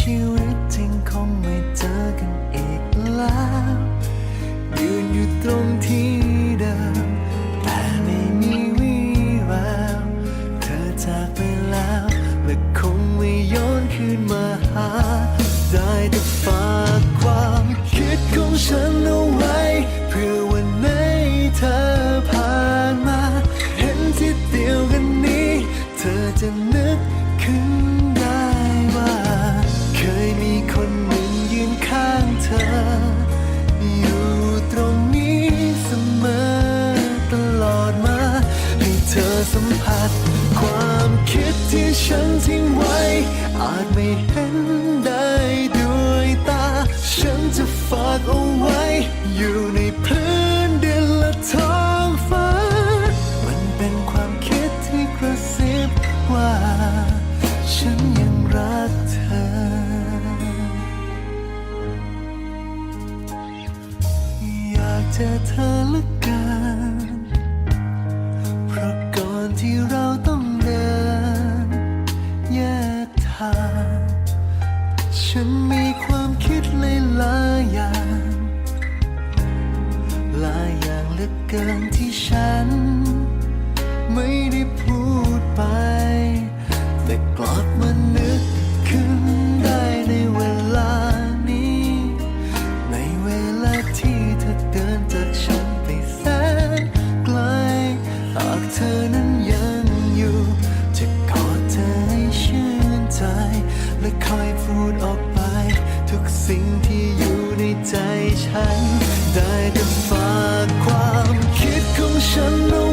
ชีวิตจริงคงไม่เจอกันอีกแล้ว ยืนอยู่ตรงที่เดิมแต่ อาจไม่เห็นได้ด้วยตา ฉันจะฝากเอาไว้ อยู่ในพื้นดินและท้องฟ้า มันเป็นความคิดที่กระซิบว่า ฉันยังรักเธอ อยากเจอเธอเหลือเกินาฉันมีความคิดหลายอย่างหลายอย่างเหลือเกินที่ฉัน ไม่ได้พูดไป แต่กลับมานึกขึ้น ทุกสิ่งที่อยู่ในใจฉัน ได้แต่ฝากความคิดของฉัน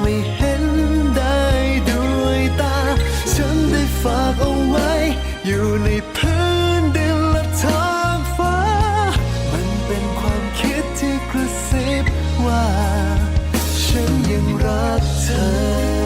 ไม่เห็นได้ด้วยตา ฉันได้ฝากเอาไว้ อยู่ในพื้นดินและท้องฟ้า มันเป็นความคิดที่กระซิบว่า ฉันยังรักเธอ